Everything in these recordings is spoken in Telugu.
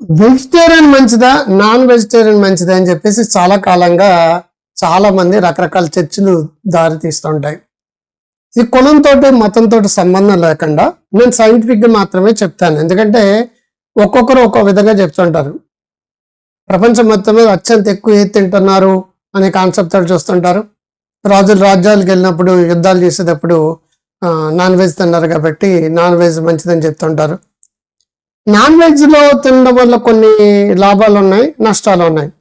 వెజిటేరియన్ మంచిదా? నాన్ వెజిటేరియన్ మంచిదా అని చెప్పేసి చాలా కాలంగా చాలా మంది రకరకాల చర్చలు దారి తీస్తుంటాయి ఈ కులంతో మతంతో సంబంధం లేకుండా నేను సైంటిఫిక్గా మాత్రమే చెప్తాను. ఎందుకంటే ఒక్కొక్కరు ఒక్కో విధంగా చెప్తుంటారు ప్రపంచం మొత్తం మీద అత్యంత ఎక్కువ ఏది తింటున్నారు అనే కాన్సెప్ట్ తోటి చూస్తుంటారు రాజులు రాజ్యాలకు వెళ్ళినప్పుడు యుద్ధాలు చేసేటప్పుడు నాన్ వెజ్ తిన్నారు కాబట్టి నాన్ వెజ్ మంచిదని చెప్తుంటారు నాన్ వెజ్లో తినడం వల్ల కొన్ని లాభాలు ఉన్నాయి నష్టాలు ఉన్నాయి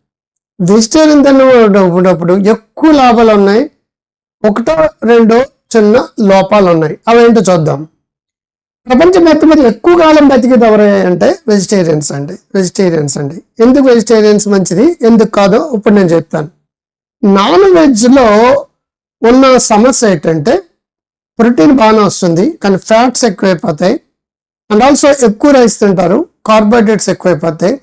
వెజిటేరియన్ తిన్నప్పుడు ఎక్కువ లాభాలు ఉన్నాయి ఒకటో రెండో చిన్న లోపాలు ఉన్నాయి అవేంటో చూద్దాం. ప్రపంచం మొత్తం మీద ఎక్కువ కాలం బతికేది ఎవరే అంటే వెజిటేరియన్స్ అండి. వెజిటేరియన్స్ అండి. ఎందుకు వెజిటేరియన్స్ మంచిది? ఎందుకు కాదో ఇప్పుడు నేను చెప్తాను. నాన్ వెజ్లో ఉన్న సమస్య ఏంటంటే ప్రోటీన్ బాగానే వస్తుంది కానీ ఫ్యాట్స్ ఎక్కువైపోతాయి. అండ్ ఆల్సో ఎక్కువ రైస్ తింటారు. కార్బోహైడ్రేట్స్ ఎక్కువైపోతాయి.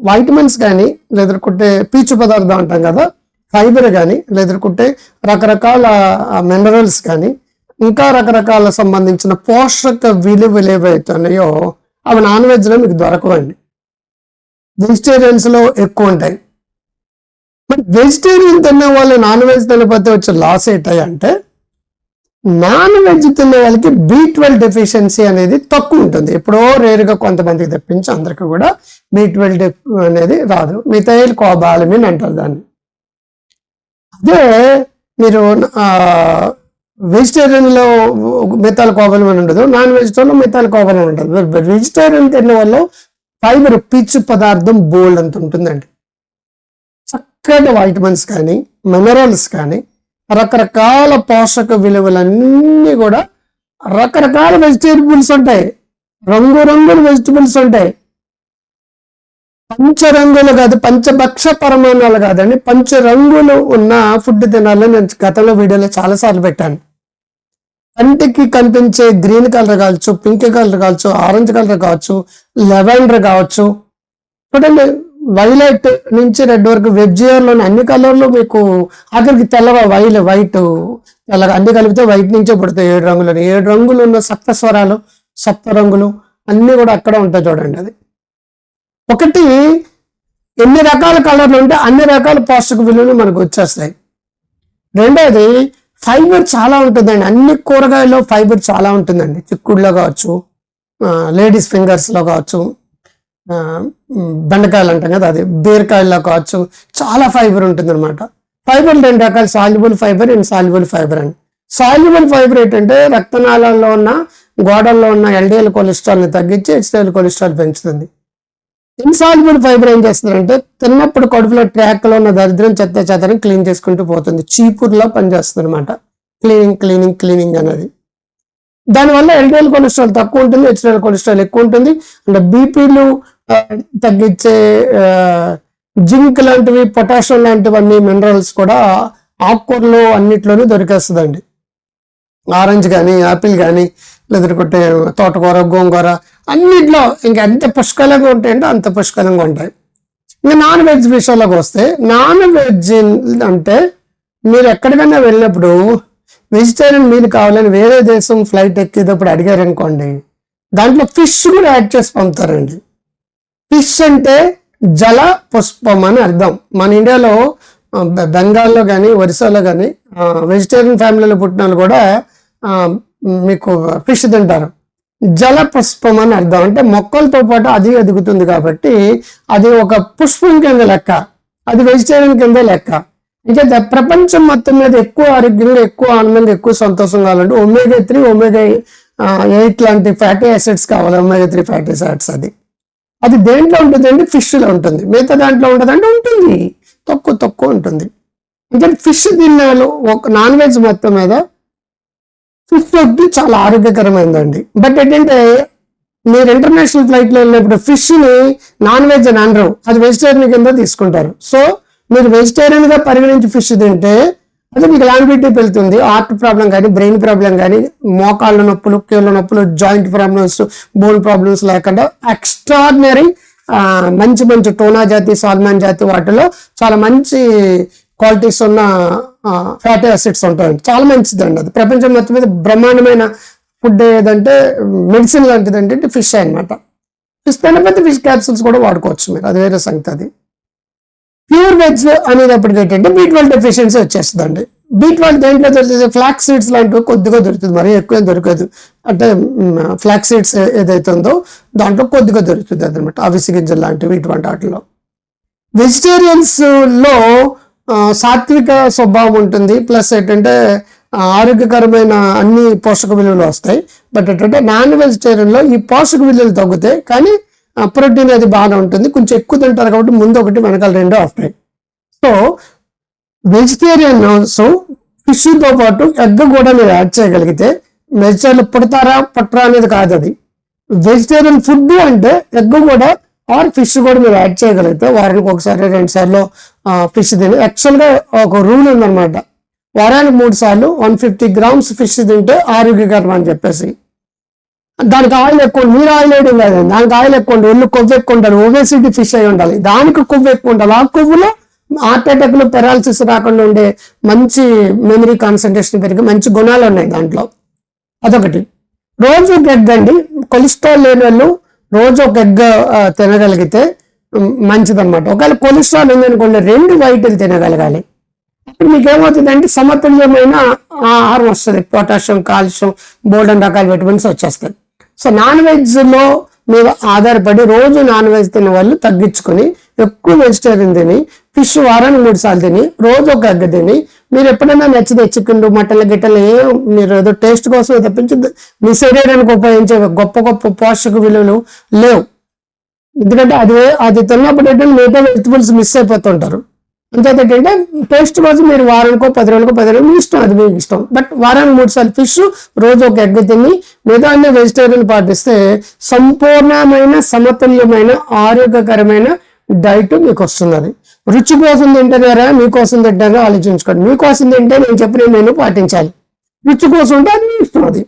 వైటమిన్స్ కానీ లేదనుకుంటే పీచు పదార్థం అంటాం కదా ఫైబర్ కానీ లేదనుకుంటే రకరకాల మినరల్స్ కానీ ఇంకా రకరకాల సంబంధించిన పోషక విలువలు ఏవైతున్నాయో అవి నాన్ వెజ్లో మీకు దొరకవండి. వెజిటేరియన్స్లో ఎక్కువ ఉంటాయి. మరి వెజిటేరియన్ తిన్న వాళ్ళు నాన్ వెజ్ తినకపోతే వచ్చే లాస్ ఏంటంటే అంటే నాన్ వెజ్ తినే వాళ్ళకి బి ట్వెల్వ్ డెఫిషియన్సీ అనేది తక్కువ ఉంటుంది. ఎప్పుడో రేరుగా కొంతమందికి తప్పించి అందరికి కూడా బి ట్వెల్వ్ అనేది రాదు. మిథైల్ కోబాలమిన్ అంటారు దాన్ని. అదే మీరు వెజిటేరియన్లో మిథాల్ కోబలమిన్ ఉండదు. నాన్ వెజిటేరియన్లో మిథాల్ కోబలమిన్ ఉంటుంది. వెజిటేరియన్ తిన్న వాళ్ళు ఫైబర్ పిచ్చు పదార్థం బోల్డ్ అంత ఉంటుందండి. చక్కటి వైటమిన్స్ కానీ మినరల్స్ కానీ రకరకాల పోషక విలువలన్నీ కూడా రకరకాల వెజిటేబుల్స్ ఉంటాయి. రంగురంగుల వెజిటబుల్స్ ఉంటాయి. పంచరంగులు కాదు పంచభక్ష పరమాణాలు కాదండి. పంచరంగులు ఉన్న ఫుడ్ తినాలని నేను గతంలో వీడియోలో చాలా సార్లు పెట్టాను. కంటికి కనిపించే గ్రీన్ కలర్ కావచ్చు పింక్ కలర్ కావచ్చు ఆరెంజ్ కలర్ కావచ్చు లెవెండర్ కావచ్చు. చూడండి వైలెట్ నుంచి రెడ్ వరకు వెబ్లోని అన్ని కలర్లు మీకు ఆఖరికి తెల్లగా వైల్ వైట్ తెల్లగా అన్ని కలిపితే వైట్ నుంచే పుడతాయి ఏడు రంగులు ఏడు రంగులు ఉన్న సప్త స్వరాలు సప్త రంగులు అన్ని కూడా అక్కడ ఉంటాయి చూడండి అది. ఒకటి ఎన్ని రకాల కలర్లు ఉంటే అన్ని రకాల పోషక విలువలు మనకు వచ్చేస్తాయి. రెండోది ఫైబర్ చాలా ఉంటుందండి. అన్ని కూరగాయల్లో ఫైబర్ చాలా ఉంటుందండి. చిక్కుడులో కావచ్చు లేడీస్ ఫింగర్స్లో కావచ్చు బెండకాయలు అంటాం కదా అది బీరకాయల్లో కావచ్చు చాలా ఫైబర్ ఉంటుంది అనమాట ఫైబర్ రెండు రకాల soluble fibre and soluble fibre అండి సాల్యుబుల్ ఫైబర్ ఏంటంటే రక్తనాళాల్లో ఉన్న గోడల్లో ఉన్న ఎల్డిఎల్ కొలెస్ట్రాల్ని తగ్గించి హెచ్డిఎల్ కొలెస్ట్రాల్ పెంచుతుంది. ఇన్సాల్యుబుల్ ఫైబర్ ఏం చేస్తుందంటే తిన్నప్పుడు కడుపులో ట్రాక్లో ఉన్న దరిద్రం చెత్త చెత్తని క్లీన్ చేసుకుంటూ పోతుంది. చీపుర్లో పనిచేస్తుంది అనమాట క్లీనింగ్ క్లీనింగ్ క్లీనింగ్ అనేది దానివల్ల ఎల్డిఎల్ కొలెస్ట్రాల్ తక్కువ ఉంటుంది హెచ్డిఎల్ కొలెస్ట్రాల్ ఎక్కువ ఉంటుంది. అంటే బీపీలు తగ్గించే జింక్ లాంటివి పొటాషియం లాంటివన్నీ మినరల్స్ కూడా ఆకుకూరలు అన్నిట్లోనూ దొరికేస్తుందండి. ఆరెంజ్ కానీ యాపిల్ కానీ లేదంటే తోటకూర గోంగూర అన్నిట్లో ఇంకా ఎంత పుష్కలంగా ఉంటాయంటే అంత పుష్కలంగా ఉంటాయి. ఇంకా నాన్ వెజ్ విషయంలోకి వస్తే నాన్ వెజ్ అంటే మీరు ఎక్కడికైనా వెళ్ళినప్పుడు వెజిటేరియన్ మీల్ కావాలని వేరే దేశం ఫ్లైట్ ఎక్కేటప్పుడు అడిగారు అనుకోండి దాంట్లో ఫిష్ కూడా యాడ్ చేసి పంపుతారండి. ఫిష్ అంటే జల పుష్పం అని అర్థం. మన ఇండియాలో బె- బెంగాల్లో కానీ ఒరిస్సాలో కానీ వెజిటేరియన్ ఫ్యామిలీలో పుట్టిన వాళ్ళు కూడా మీకు ఫిష్ తింటారు. జల పుష్పం అని అర్థం. అంటే మొక్కలతో పాటు అది ఎదుగుతుంది కాబట్టి అది ఒక పుష్పం కింద లెక్క. అది వెజిటేరియన్ కింద లెక్క. ఇంకా ప్రపంచం మొత్తం మీద ఎక్కువ ఆరోగ్యంగా ఎక్కువ ఆనందంగా ఎక్కువ సంతోషం కావాలంటే ఒమేగా త్రీ ఒమేగా ఎయిట్ లాంటి ఫ్యాటీ యాసిడ్స్ కావాలి. ఒమేగా త్రీ ఫ్యాటీ యాసిడ్స్ అది. అది దేంట్లో ఉంటుంది అంటే ఫిష్లో ఉంటుంది. మిగతా దాంట్లో ఉంటుంది అంటే ఉంటుంది. తక్కువ తక్కువ ఉంటుంది. అంటే ఫిష్ తిన్నాను ఒక నాన్ వెజ్ మొత్తం మీద ఫిష్ ఒకటి చాలా ఆరోగ్యకరమైందండి. బట్ ఏంటంటే మీరు ఇంటర్నేషనల్ ఫ్లైట్లో వెళ్ళినప్పుడు ఫిష్ని నాన్ వెజ్ అని అనరు. అది వెజిటేరియన్ కింద తీసుకుంటారు. సో మీరు వెజిటేరియన్గా పరిగణించి ఫిష్ తింటే అదే మీకు లాంగ్విటీ వెళ్తుంది హార్ట్ ప్రాబ్లం కానీ బ్రెయిన్ ప్రాబ్లం కానీ మోకాళ్ళ నొప్పులు కీళ్ళ నొప్పులు జాయింట్ ప్రాబ్లమ్స్ బోన్ ప్రాబ్లమ్స్ లేకుండా ఎక్స్ట్రాడినరీ మంచి మంచి టోనా జాతి సాల్మాన్ జాతి వాటిలో చాలా మంచి క్వాలిటీస్ ఉన్న ఫ్యాటీ యాసిడ్స్ ఉంటాయండి. చాలా మంచిదండి అది. ప్రపంచం మొత్తం మీద బ్రహ్మాండమైన ఫుడ్ ఏదంటే మెడిసిన్ లాంటిది అంటే ఫిష్ అనమాట ఫిష్ తినకపోతే ఫిష్ క్యాప్సూల్స్ కూడా వాడుకోవచ్చు మీరు. అది వేరే సంగతి అది. ప్యూర్ వెజ్ అనేటప్పటికి ఏంటంటే బీ ట్వెల్వ్ డెఫిషియన్సీ వచ్చేస్తుందండి. బీ ట్వెల్వ్ దేంట్లో దొరికితే ఫ్లాక్ సీడ్స్ లాంటివి కొద్దిగా దొరుకుతుంది. మరి ఎక్కువ దొరకదు. అంటే ఫ్లాక్ సీడ్స్ ఏదైతే ఉందో దాంట్లో కొద్దిగా దొరుకుతుంది అనమాట అవిసి గింజలు లాంటివి ఇటువంటి వాటిలో. వెజిటేరియన్స్లో సాత్విక స్వభావం ఉంటుంది. ప్లస్ ఏంటంటే ఆరోగ్యకరమైన అన్ని పోషక విలువలు వస్తాయి. బట్ ఏంటంటే నాన్ వెజిటేరియన్లో ఈ పోషక విలువలు తగ్గుతాయి. కానీ ప్రోటీన్ అది బాగానే ఉంటుంది. కొంచెం ఎక్కువ తింటారు కాబట్టి ముందు ఒకటి వెనకాల రెండో వస్తాయి సో వెజిటేరియన్ సో ఫిష్తో పాటు ఎగ్ కూడా మీరు యాడ్ చేయగలిగితే వెజిటేరియన్ పుడతారా పట్టరా అనేది కాదు అది. వెజిటేరియన్ ఫుడ్ అంటే ఎగ్ కూడా ఆర్ ఫిష్ కూడా మీరు యాడ్ చేయగలిగితే వారానికి ఒకసారి రెండు సార్లు ఫిష్ తిని యాక్చువల్గా ఒక రూల్ ఉందన్నమాట. వారానికి మూడు సార్లు వన్ ఫిఫ్టీ గ్రామ్స్ ఫిష్ తింటే ఆరోగ్యకరం అని చెప్పేసి. దానికి ఆయిల్ ఎక్కువ మీరు ఆయిల్ వేయడం లేదు దానికి ఆయిల్ ఎక్కువ ఉండాలి ఒళ్ళు కొవ్వు ఎక్కువ ఉండాలి ఓబేసిటీ ఫిష్ అయి ఉండాలి. దానికి కొవ్వు ఎక్కువ ఉండాలి. ఆ కొవ్వులో హార్ట్ అటాక్లు పెరాలసిస్ రాకుండా ఉండే మంచి మెమరీ కాన్సన్ట్రేషన్ పెరిగి మంచి గుణాలు ఉన్నాయి దాంట్లో. అదొకటి. రోజు ఒక అండి. కొలెస్ట్రాల్ లేని వాళ్ళు రోజు ఒక ఎగ్ తినగలిగితే మంచిదన్నమాట. ఒకవేళ కొలెస్ట్రాల్ ఉందనుకోండి రెండు వైట్లు తినగలగాలి. ఇప్పుడు మీకు ఏమవుతుందంటే సమతుల్యమైన ఆహారం వస్తుంది. పొటాషియం కాల్షియం బోల్డన్ రకాల విటమిన్స్ వచ్చేస్తాయి. సో నాన్ వెజ్లో మీరు ఆధారపడి రోజు నాన్ వెజ్ తినే వాళ్ళు తగ్గించుకొని ఎక్కువ వెజిటేరియన్ తిని ఫిష్ వారానికి మూడు సార్లు తిని రోజు ఒక ఎగ్ తిని మీరు ఎప్పుడైనా నచ్చితే చికెన్ మటన్ గిట్టలు ఏ మీరు ఏదో టేస్ట్ కోసం తప్పించి మీ శరీరానికి ఉపయోగించే గొప్ప గొప్ప పోషక విలువలు లేవు. ఎందుకంటే అది అది తిన్నప్పుడు ఏంటంటే మిగతా వెజిటబుల్స్ మిస్ అయిపోతుంటారు. అంతేత ఏంటంటే టేస్ట్ కోసం మీరు వారానికో పది రోజులకో పది రోజులు మీ ఇష్టం అది మీకు ఇష్టం. బట్ వారానికి మూడు సార్లు ఫిష్ రోజు ఒక ఎగ్ తిని మిగతా అన్ని వెజిటేరియన్ పాటిస్తే సంపూర్ణమైన సమతుల్యమైన ఆరోగ్యకరమైన డైట్ మీకు వస్తున్నది. రుచి కోసం తింటున్నారా మీకోసం తింటారా ఆలోచించుకోండి. మీకోసం తింటే నేను చెప్పిన నేను పాటించాలి. రుచి కోసం ఉంటే అది మీ ఇష్టం అది.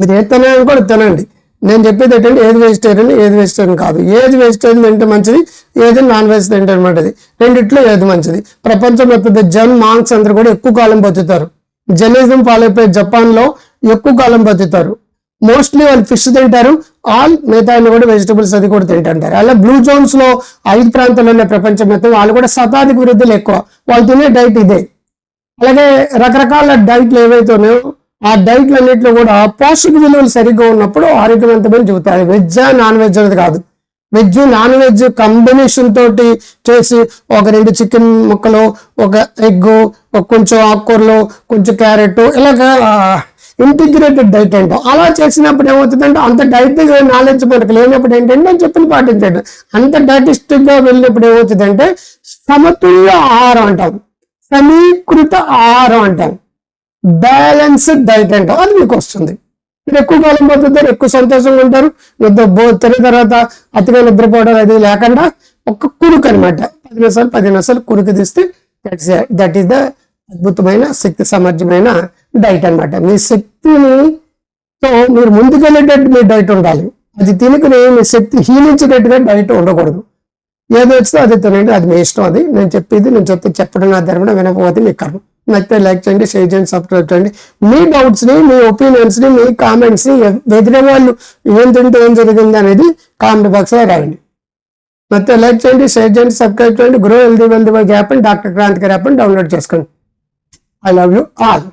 మీరు ఏ తినాలని కూడా తినండి. నేను చెప్పేది ఏంటంటే ఏది వెజిటేరియన్ ఏది వెజిటేరియన్ కాదు. ఏది వెజిటేరియన్ తింటే మంచిది ఏది నాన్ వెజ్ తింటే మంచిది. రెండిట్లో ఏది మంచిది? ప్రపంచంలో పెద్ద జన్ మాంగ్స్ అందరూ కూడా ఎక్కువ కాలం బతుకుతారు. జర్నలిజం ఫాలో జపాన్లో ఎక్కువ కాలం బతుకుతారు. మోస్ట్లీ వాళ్ళు ఫిష్ తింటారు ఆల్ మిగతా కూడా వెజిటబుల్స్ అది కూడా తింటుంటారు. అలా బ్లూ జోన్స్లో ఐదు ప్రాంతాల్లో ఉన్న ప్రపంచం మొత్తం వాళ్ళు కూడా శతాధిక వృద్ధులు ఎక్కువ. వాళ్ళు తినే డైట్ ఇదే. అలాగే రకరకాల డైట్లు ఏవైతే ఉన్నాయో ఆ డైట్లు అన్నింటిలో కూడా పోషక విలువలు సరిగ్గా ఉన్నప్పుడు ఆరోగ్యవంతమైన జీవితాలు వెజ్ నాన్ వెజ్ అనేది కాదు. వెజ్ నాన్ వెజ్ కాంబినేషన్ తోటి చేసి ఒక రెండు చికెన్ ముక్కలు ఒక ఎగ్ ఒక కొంచెం ఆకుకూరలు కొంచెం క్యారెట్ ఇలాగ ఇంటిగ్రేటెడ్ డైట్ అంటాం. అలా చేసినప్పుడు ఏమవుతుందంటే అంత డైట్ నాలెడ్జ్ మనకు లేనప్పుడు ఏంటంటే నేను చెప్పిన పాటించండి. అంత డైటిస్టిక్గా వెళ్ళినప్పుడు ఏమవుతుందంటే సమతుల్య ఆహారం అంటాం. సమీకృత ఆహారం అంటాం. బ్యాలెన్స్డ్ డైట్ అంటాం. అది మీకు వస్తుంది. మీరు ఎక్కువ కాలం పోతుంటారు ఎక్కువ సంతోషంగా ఉంటారు నిద్ర బో తిన్న తర్వాత అతిగా నిద్రపోవడం అది లేకుండా ఒక కురుకు అనమాట పది నిమిషాలు పది నిమిషాలు కురుకు తీస్తే దట్స్ దట్ ఈస్ ద అద్భుతమైన శక్తి సామర్థ్యమైన డైట్ అన్నమాట. మీ శక్తిని తో మీరు ముందుకెళ్ళేటట్టు మీ డైట్ ఉండాలి. అది తినుకుని మీ శక్తి హీనించేటట్టుగా డైట్ ఉండకూడదు. ఏదో వచ్చిందో అది తినండి అది మీ ఇష్టం అది. నేను చెప్పేది నేను చెప్తే చెప్పడం నా ధర్మం వినకపోతే మీకు కర్మ. నచ్చితే లైక్ చేయండి షేర్ చేయండి సబ్స్క్రైబ్ చేయండి మీ డౌట్స్ని మీ ఒపీనియన్స్ని మీ కామెంట్స్ని ఎదిరే వాళ్ళు ఏం తింటే ఏం జరిగింది అనేది కామెంట్ బాక్స్లో రాయండి. నచ్చితే లైక్ చేయండి షేర్ చేయండి సబ్స్క్రైబ్ చేయండి grow healthy wealthy app doctor Kranthikar app download చేసుకోండి. I love you all